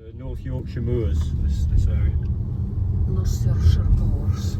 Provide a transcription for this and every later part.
Uh, North Yorkshire Moors, this, this area. North Yorkshire Moors.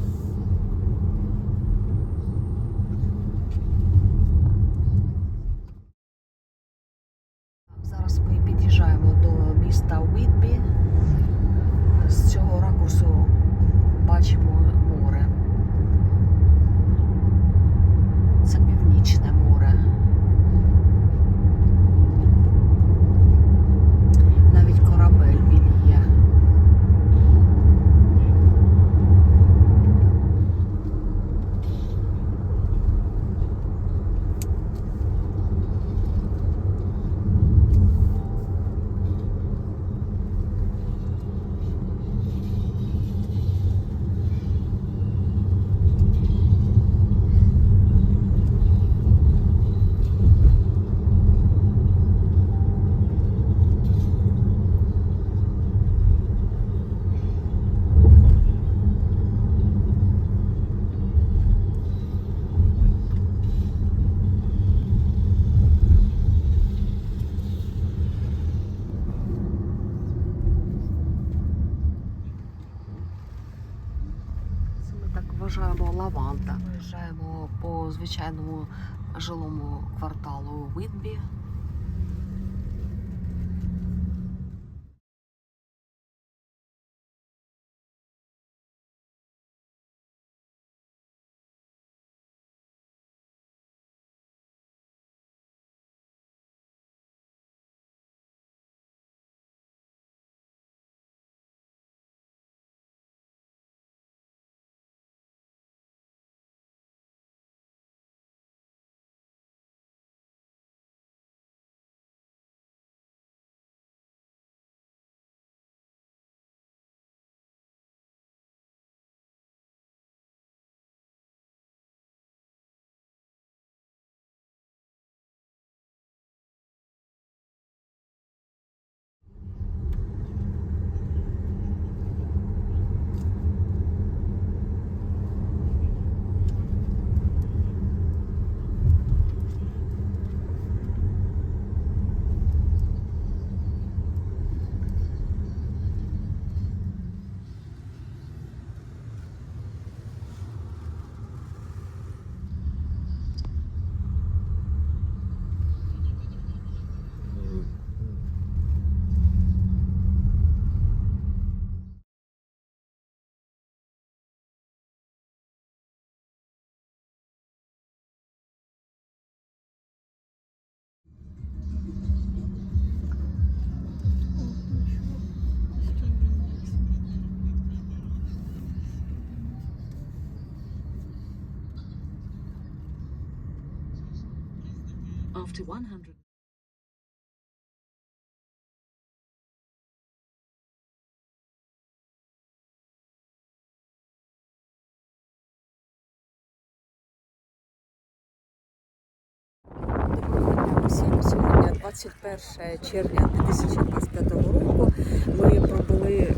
Ми Виїжджаємо по звичайному жилому кварталу Вітбі. After 100. Усім. Сьогодні 21 червня 2025 року. Ми пробули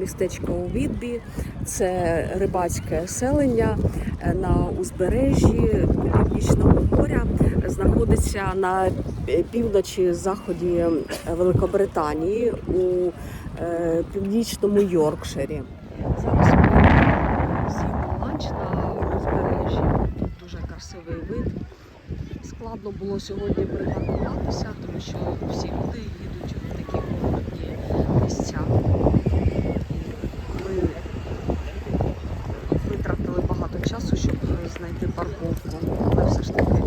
містечко у Відбі. Це рибацьке селення е, на узбережжі Північного моря. Знаходиться на півночі заході Великобританії у е, північному Йоркширі. Зараз ми з'їмо ланч на узбережжі. Тут дуже красивий вид. Складно було сьогодні припаркуватися, тому що всі люди їдуть в такі холодні місця. І ми витратили багато часу, щоб знайти парковку, але все ж таки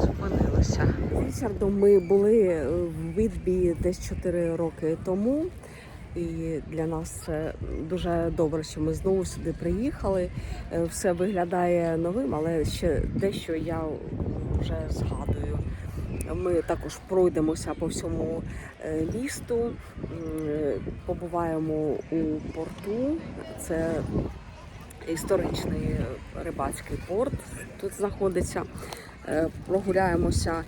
зупинилися. Річардом ми були в Відбі десь 4 роки тому. І для нас це дуже добре, що ми знову сюди приїхали. Е, Все виглядає новим, але ще дещо я вже згадую. Ми також пройдемося по всьому е, місту, е, побуваємо у порту. Це історичний рибацький порт тут знаходиться. Е, Прогуляємося е,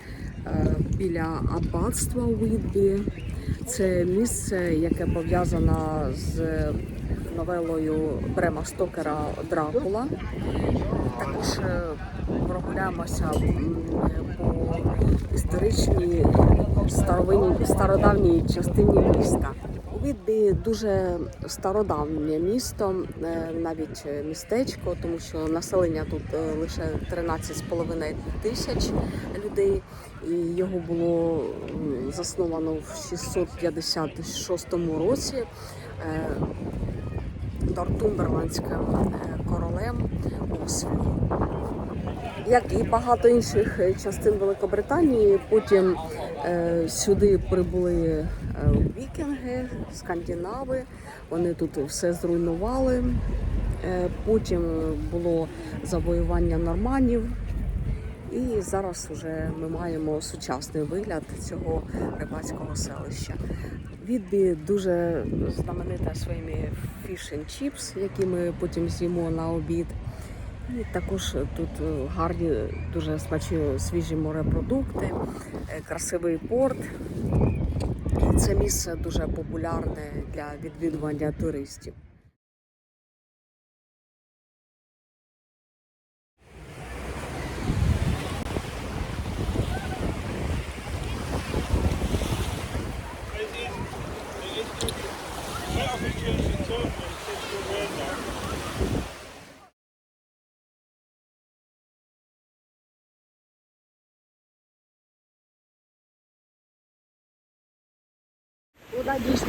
біля аббатства Уітбі. Це місце, яке пов'язано з новелою Брема Стокера Дракула. Також е, прогуляємося по історичній стародавній частині міста. Відбі дуже стародавнє місто, е, навіть містечко, тому що населення тут е, лише 13,5 тисяч людей, і його було засновано в 656 році е, е, королем Освілом. Як і багато інших частин Великобританії, потім сюди прибули вікінги, скандинави. Вони тут все зруйнували. Е, потім було завоювання норманів. І зараз вже ми маємо сучасний вигляд цього рибацького селища. Відбі дуже знаменита своїми chips, які ми потім з'їмо на обід. І також тут е, гарні, дуже смачні свіжі морепродукти, е, красивий порт. Це місце дуже популярне для відвідування туристів.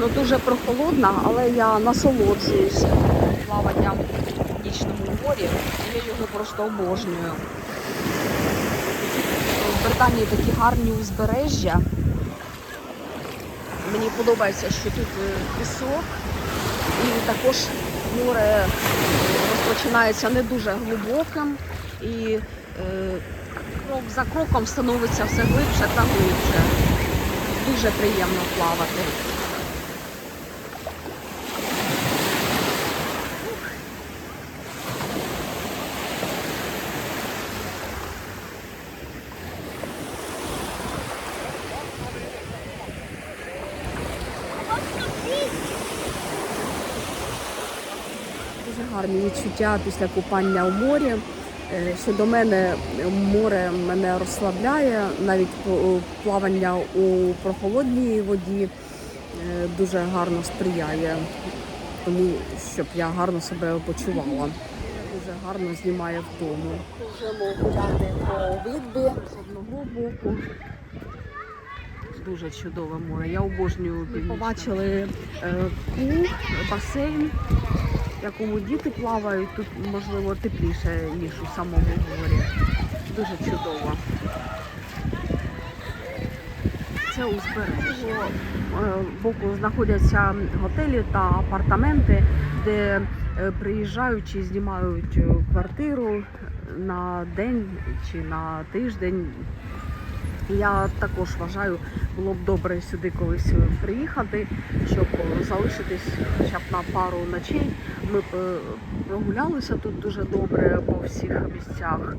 Дійсно дуже прохолодна, але я насолоджуюся плаванням в нічному морі. Я його просто обожнюю. В Британії такі гарні узбережжя. Мені подобається, що тут е, пісок і також море розпочинається не дуже глибоким і е, крок за кроком становиться все глибше та глибше. Дуже приємно плавати. Дуже гарні відчуття після купання у морі. Е, Щодо мене, море мене розслабляє, навіть плавання у прохолодній воді е, дуже гарно сприяє тому, щоб я гарно себе почувала. Дуже гарно знімає вдому. Можемо гуляти по відбі з одного боку. Дуже чудове море. Я обожнюю. Ми побачили е, кул, басейн, в якому діти плавають. Тут можливо тепліше, ніж у самому морі. Дуже чудово. Це узбережжя. Е, Боку знаходяться готелі та апартаменти, де е, приїжджаючи знімають е, квартиру на день чи на тиждень. Я також вважаю, було б добре сюди колись приїхати, щоб залишитись хоча б на пару ночей. Ми е, прогулялися тут дуже добре по всіх місцях.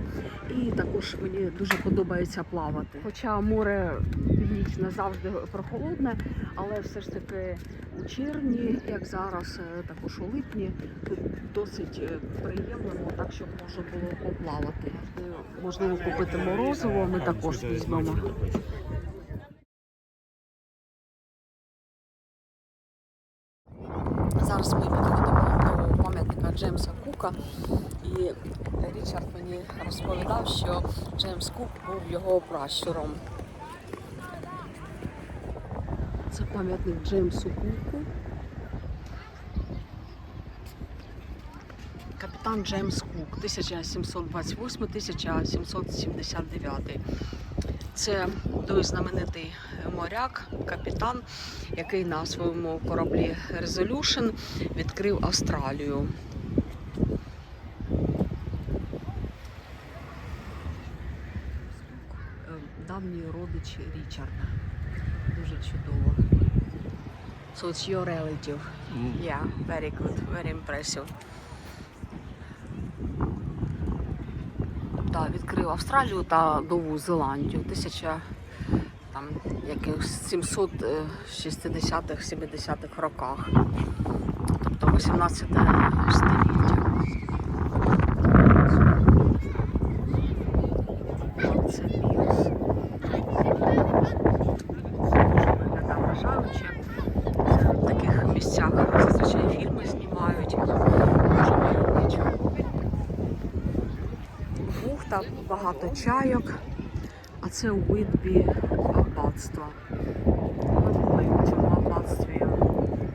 І також мені дуже подобається плавати. Хоча море північне завжди прохолодне, але все ж таки у червні, як зараз, е, також у липні, досить е, приємно, ну, так щоб можна було поплавати. Можливо, купити морозиво, ми також візьмемо. Зараз ми підходимо до пам'ятника Джеймса Кука, і Річард мені розповідав, що Джеймс Кук був його пращуром. Це пам'ятник Джеймсу Куку. Капітан Джеймс Кук 1728-1779. Це той знаменитий моряк, капітан, який на своєму кораблі Resolution відкрив Австралію. Е, Давній родич Річарда. Дуже чудово. So it's your relative. Yeah, very good, very impressive. та відкрив Австралію та Нову Зеландію. Тисяча там якихось 760-х, 70-х роках. Тобто 18 століття. Це мінус. Дуже виглядає вражаюче. Це таких багато чайок. А це у Уитбі аббатство. Ми були в цьому аббатстві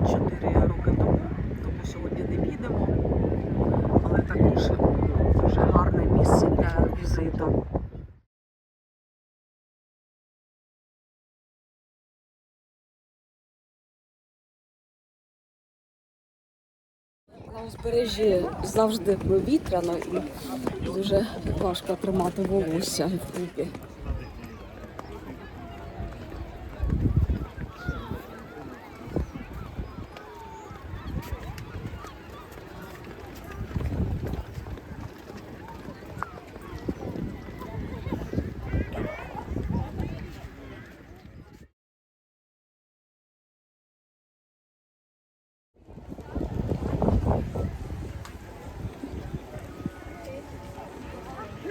4 роки тому, тому сьогодні не підемо. Але також дуже гарне місце для візиту. Узбережжі завжди вітряно і дуже важко тримати волосся в купі.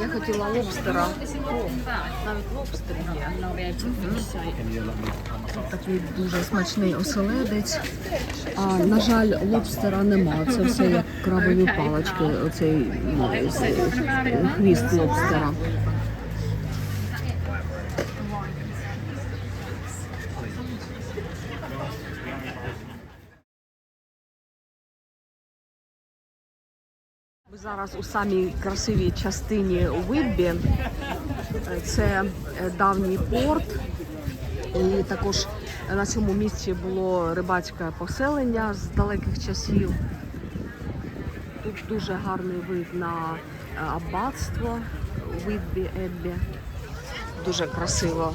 Я хотіла лобстера. Є. Такий дуже смачний оселедець. А, на жаль, лобстера нема. Це все як крабові палочки, Оцей ну, хвіст лобстера. Зараз у самій красивій частині Уитбі. Е, Це е, давній порт. І також на цьому місці було рибацьке поселення з далеких часів. Тут дуже гарний вид на е, аббатство Уитбі Еббі. Дуже красиво.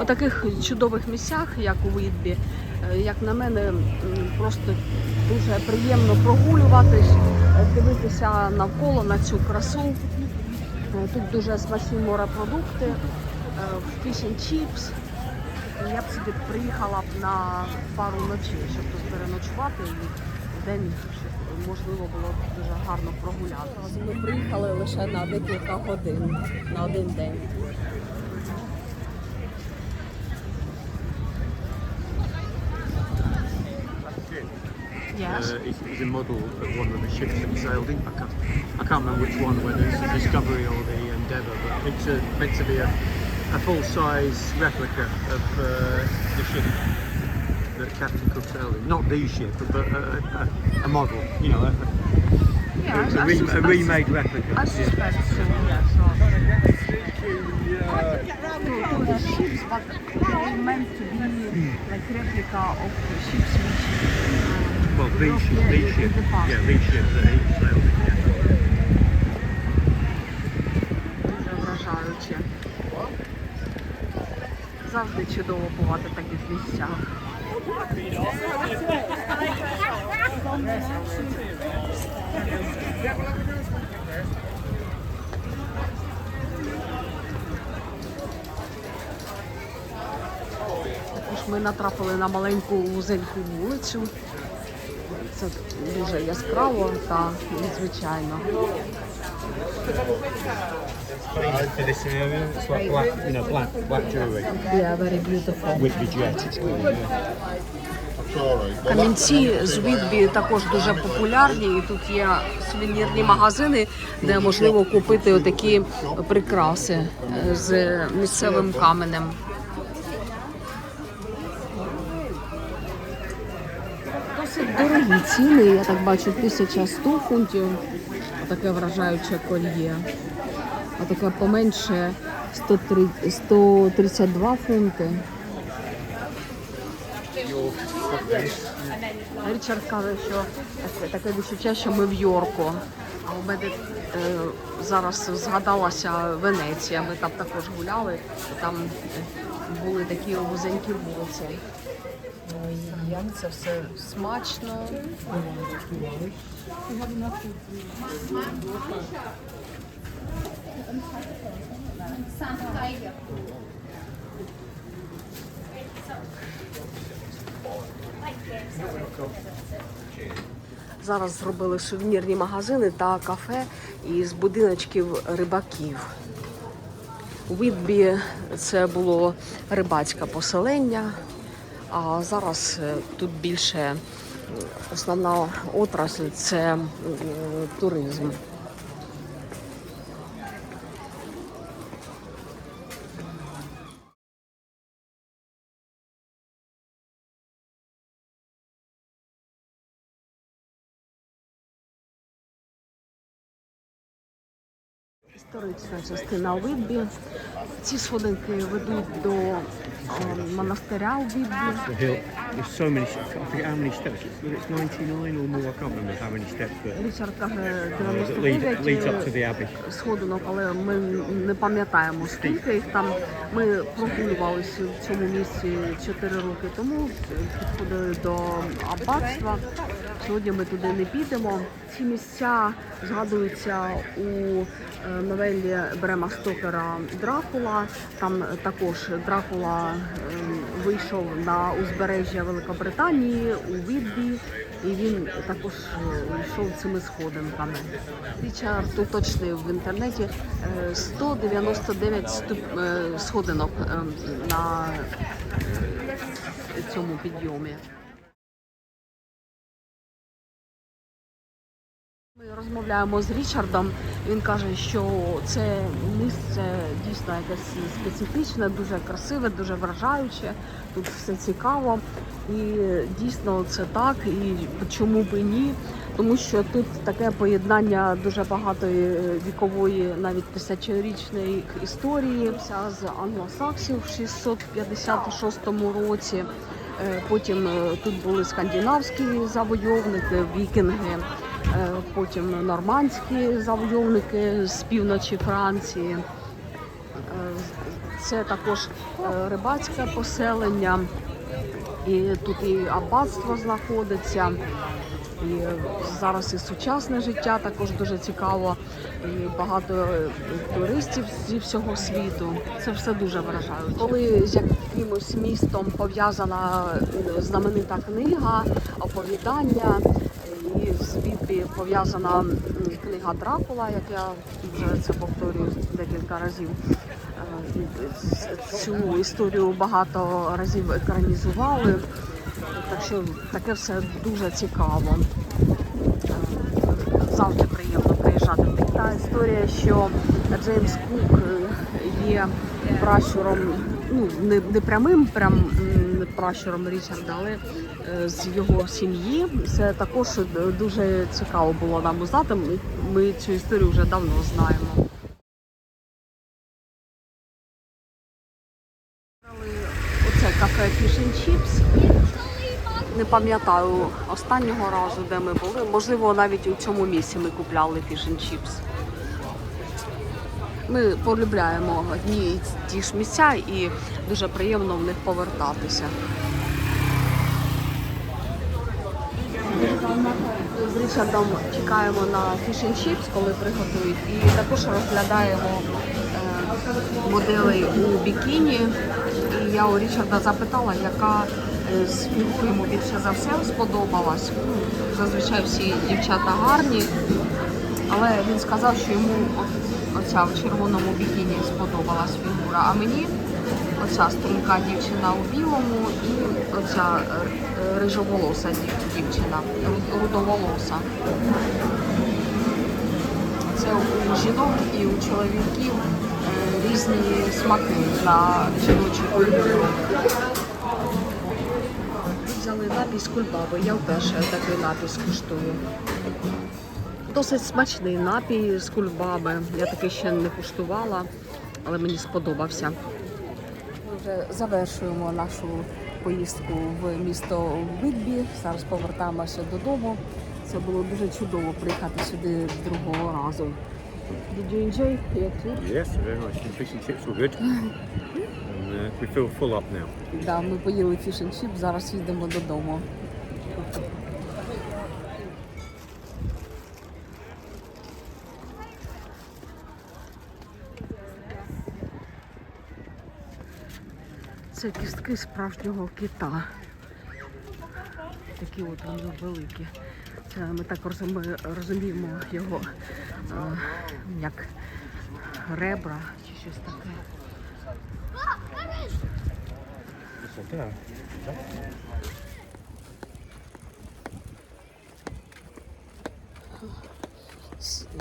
У таких чудових місцях, як у Витбі, е, як на мене, просто дуже приємно прогулюватись, е, дивитися навколо на цю красу. Е, Тут дуже смачні морепродукти, fish and chips. Я б сюди приїхала б на пару ночей, щоб тут переночувати і в день можливо було б дуже гарно прогулятися. Ми приїхали лише на декілька годин, на один день. Yes. Uh, is, is a model of one of the ships that he sailed in. I can't, I can't remember which one, whether it's the Discovery or the Endeavour, but it's a, meant to be a, a full-size replica of uh, the ship that Captain Cook sailed in. Not the ship, but a, a, a model, you know, a, Yeah, it's a, I re- a remade replica. I yeah. suspect so, yes. To the ships, but they meant to be like replica of the ships which Well, the Europe, ship, yeah, ship, the yeah, the ship that he sailed дуже. Завжди чудово бувати в таких місцях. Також ми натрапили на маленьку вузеньку вулицю. Це дуже яскраво та незвичайно. Камінці з Відбі також дуже популярні, і тут є сувенірні магазини, де можливо купити отакі прикраси е, з місцевим каменем. Досить дорогі ціни, я так бачу, 1100 фунтів. Таке вражаюче кольє. А таке поменше 103 132 фунти. Річард каже, що таке- відчуття, що ми в Йорку. А у мене е, зараз згадалася Венеція. Ми там також гуляли, там були такі вузенькі вулиці. Як це все смачно. Зараз зробили сувенірні магазини та кафе із будиночків рибаків. У Відбі це було рибацьке поселення, а зараз е, тут більше основна отрасль це туризм. Історична частина Видбі. Ці сходинки ведуть до е, монастиря у Відбі. 99 Річард каже uh, that lead, leads up to 99 сходинок, але ми не пам'ятаємо скільки їх там. Ми прогулювалися в цьому місці 4 роки тому, підходили до аббатства. Сьогодні ми туди не підемо. Ці місця згадуються у е, новелі Брема Стокера Дракула. Там також Дракула е, вийшов на узбережжя Великобританії у Відбі, і він також е, йшов цими сходинками. Річард уточнив в інтернеті е, 199 ступ... е, сходинок е, на цьому підйомі. Ми розмовляємо з Річардом. Він каже, що це місце дійсно якесь специфічне, дуже красиве, дуже вражаюче. Тут все цікаво. І дійсно це так. І чому б і ні? Тому що тут таке поєднання дуже багатої вікової, навіть тисячорічної історії. Вся з англосаксів в 656 році. Е, Потім е, тут були скандинавські завойовники, вікінги. Е, Потім нормандські завойовники з півночі Франції. Е, Це також е, рибацьке поселення, і тут і аббатство знаходиться. І зараз і сучасне життя також дуже цікаво. І багато туристів зі всього світу. Це все дуже вражаюче. Коли з якимось містом пов'язана знаменита книга, оповідання, пов'язана книга Дракула, як я вже це повторюю декілька разів. Е, Цю історію багато разів екранізували. Так що таке все дуже цікаво. Е, Завжди приємно приїжджати. Та історія, що Джеймс Кук е, є пращуром, ну не, не прямим прям пращуром Річарда, але е, з його сім'ї. Це також е, дуже цікаво було нам узнати. Ми, цю історію вже давно знаємо. Оце кафе Fish Chips. Не пам'ятаю останнього разу, де ми були. Можливо, навіть у цьому місці ми купляли Fish Chips. Ми полюбляємо одні ті ж місця і дуже приємно в них повертатися. З Річардом чекаємо на and Chips, коли приготують, і також розглядаємо е, моделей у бікіні. І я у Річарда запитала, яка з фігур йому більше за все сподобалась. Ну, Зазвичай всі дівчата гарні, але він сказав, що йому оця в червоному бікіні сподобалась фігура. А мені оця струнка дівчина у білому і оця е, рижоволоса дівчина, рудоволоса. Це у жінок і у чоловіків е, різні смаки на жіночу фігуру. Взяли напій з кульбаби. Я вперше такий напій скуштую. Досить смачний напій з кульбаби. Я такий ще не куштувала, але мені сподобався. Ми вже завершуємо нашу поїздку в місто Витбі. Зараз повертаємося додому. Це було дуже чудово приїхати сюди другого разу. Did you enjoy your trip? Yes, very nice. The fish and chips were good. and uh, we feel full up now. Да, ми поїли фіш and чіп, зараз їдемо додому. Це кістки справжнього кита. Такі от вони великі. Це ми так розуміємо його е, як ребра чи щось таке.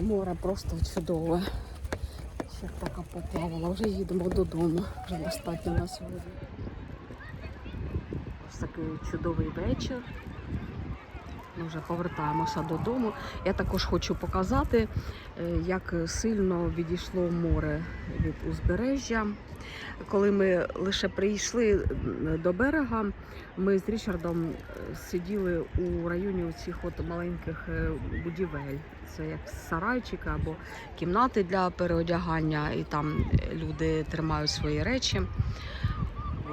Море просто чудове. Ще така поплавала, вже їдемо додому. Вже достатньо на сьогодні. Такий чудовий вечір. Ми вже повертаємося додому. Я також хочу показати, е, як сильно відійшло море від узбережжя. Коли ми лише прийшли до берега, ми з Річардом е, сиділи у районі цих маленьких е, будівель. Це як сарайчики або кімнати для переодягання, і там люди тримають свої речі.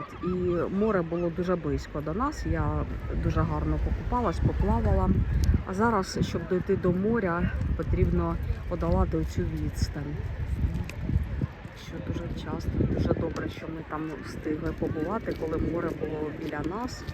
От, і море було дуже близько до нас. Я дуже гарно покупалась, поплавала. А зараз, щоб дойти до моря, потрібно подолати цю відстань. Що дуже часто, дуже добре, що ми там встигли побувати, коли море було біля нас.